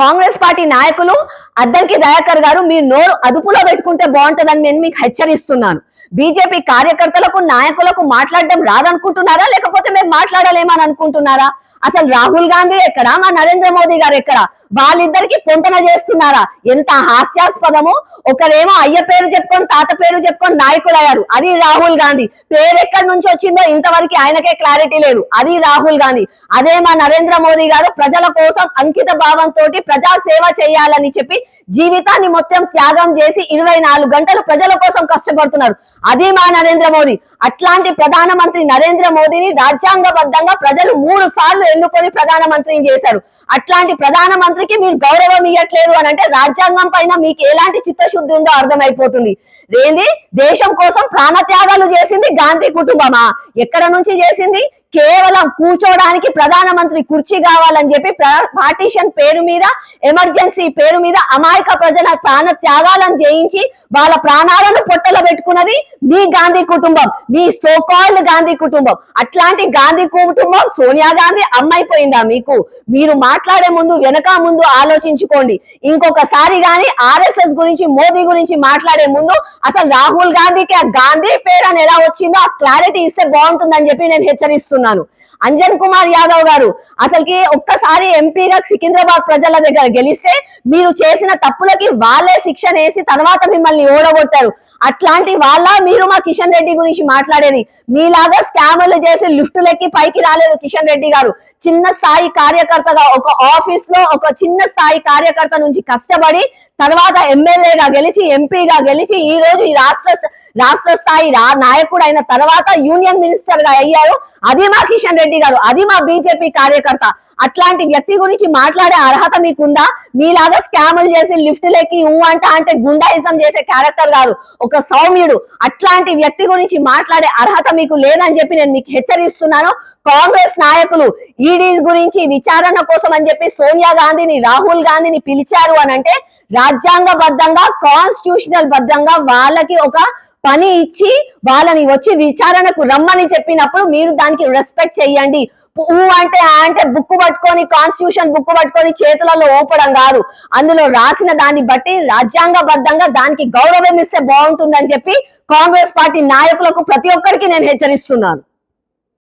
Congress party నాయకులు అద్దంకి దయాకర్ గారు మీరు నోరు అదుపులో పెట్టుకుంటే బాగుంటుందని నేను మీకు హెచ్చరిస్తున్నాను. బీజేపీ కార్యకర్తలకు నాయకులకు మాట్లాడడం రాదనుకుంటున్నారా? లేకపోతే మేము మాట్లాడలేమని అనుకుంటున్నారా? అసలు రాహుల్ గాంధీ ఎక్కడ? మా నరేంద్ర మోదీ గారు ఎక్కడ? వాళ్ళిద్దరికి పొంతన చేస్తున్నారా? ఎంత హాస్యాస్పదము ఒకరేమో అయ్య పేరు చెప్పుకొని తాత పేరు చెప్పుకొని నాయకులు అయ్యారు అది రాహుల్ గాంధీ. పేరు ఎక్కడి నుంచి వచ్చిందో ఇంతవరకు ఆయనకే క్లారిటీ లేదు. అది రాహుల్ గాంధీ. అదే మా నరేంద్ర మోదీ గారు ప్రజల కోసం అంకిత భావంతో ప్రజా సేవ చేయాలని చెప్పి జీవితాన్ని మొత్తం త్యాగం చేసి ఇరవై నాలుగు గంటలు ప్రజల కోసం కష్టపడుతున్నారు. అది మా నరేంద్ర మోదీ. అట్లాంటి ప్రధానమంత్రి నరేంద్ర మోదీని రాజ్యాంగబద్ధంగా ప్రజలు మూడు సార్లు ఎన్నుకొని ప్రధానమంత్రిని చేశారు. అట్లాంటి ప్రధానమంత్రికి మీరు గౌరవం ఇవ్వట్లేదు అని అంటే రాజ్యాంగం పైన మీకు ఎలాంటి చిత్తశుద్ధి ఉందో అర్థమైపోతుంది. ఏంది? దేశం కోసం ప్రాణత్యాగాలు చేసింది గాంధీ కుటుంబమా? ఎక్కడ నుంచి చేసింది? కేవలం కూర్చోడానికి ప్రధానమంత్రి కుర్చీ కావాలని చెప్పి పార్టీషన్ పేరు మీద ఎమర్జెన్సీ పేరు మీద అమాయక ప్రజల ప్రాణ త్యాగాలను చేయించి వాళ్ళ ప్రాణాలను పొట్టలో పెట్టుకున్నది మీ గాంధీ కుటుంబం మీ సోకాల్డ్ గాంధీ కుటుంబం. అట్లాంటి గాంధీ కుటుంబం సోనియా గాంధీ అమ్మైపోయిందా మీకు? మీరు మాట్లాడే ముందు వెనక ముందు ఆలోచించుకోండి. ఇంకొకసారి గాని ఆర్ఎస్ఎస్ గురించి మోదీ గురించి మాట్లాడే ముందు అసలు రాహుల్ గాంధీకి ఆ గాంధీ పేరు అని ఎలా వచ్చిందో ఆ క్లారిటీ ఇస్తే బాగుంటుందని చెప్పి నేను హెచ్చరిస్తున్నాను. అంజన్ కుమార్ యాదవ్ గారు అసలుకి ఒక్కసారి ఎంపీగా సికింద్రాబాద్ ప్రజల దగ్గర గెలిస్తే మీరు చేసిన తప్పులకి వాళ్ళే శిక్షణ వేసి తర్వాత మిమ్మల్ని ఓడగొట్టారు. అట్లాంటి వాళ్ళ మీరు మా కిషన్ రెడ్డి గురించి మాట్లాడేది. మీలాగా స్కామర్లు చేసి లిఫ్టులెక్కి పైకి రాలేదు కిషన్ రెడ్డి గారు. చిన్న స్థాయి కార్యకర్తగా ఒక ఆఫీస్లో ఒక చిన్న స్థాయి కార్యకర్త నుంచి కష్టపడి తర్వాత ఎమ్మెల్యేగా గెలిచి ఎంపీగా గెలిచి ఈ రోజు ఈ రాష్ట్ర రాష్ట్ర స్థాయి నాయకుడు అయిన తర్వాత యూనియన్ మినిస్టర్గా అయ్యారు. అది మా కిషన్ రెడ్డి గారు అది మా బీజేపీ కార్యకర్త. అట్లాంటి వ్యక్తి గురించి మాట్లాడే అర్హత మీకుందా? మీలాగా స్కాములు చేసి లెక్కి ఊ అంట అంటే గుండాయిజం చేసే క్యారెక్టర్ కాదు ఒక సౌమ్యుడు. అట్లాంటి వ్యక్తి గురించి మాట్లాడే అర్హత మీకు లేదని చెప్పి నేను మీకు హెచ్చరిస్తున్నాను. కాంగ్రెస్ నాయకులు ఈడీ గురించి విచారణ కోసం అని చెప్పి సోనియా గాంధీని రాహుల్ గాంధీని పిలిచారు అని అంటే రాజ్యాంగబద్ధంగా కాన్స్టిట్యూషనల్ బద్ధంగా వాళ్ళకి ఒక పని ఇచ్చి వాళ్ళని వచ్చి విచారణకు రమ్మని చెప్పినప్పుడు మీరు దానికి రెస్పెక్ట్ చెయ్యండి. ఊ అంటే ఆ అంటే బుక్ పట్టుకొని కాన్స్టిట్యూషన్ బుక్ పట్టుకొని చేతులలో ఓపడం కాదు. అందులో రాసిన దాన్ని బట్టి రాజ్యాంగబద్ధంగా దానికి గౌరవం ఇస్తే బాగుంటుందని చెప్పి కాంగ్రెస్ పార్టీ నాయకులకు ప్రతి ఒక్కరికి నేను హెచ్చరిస్తున్నాను.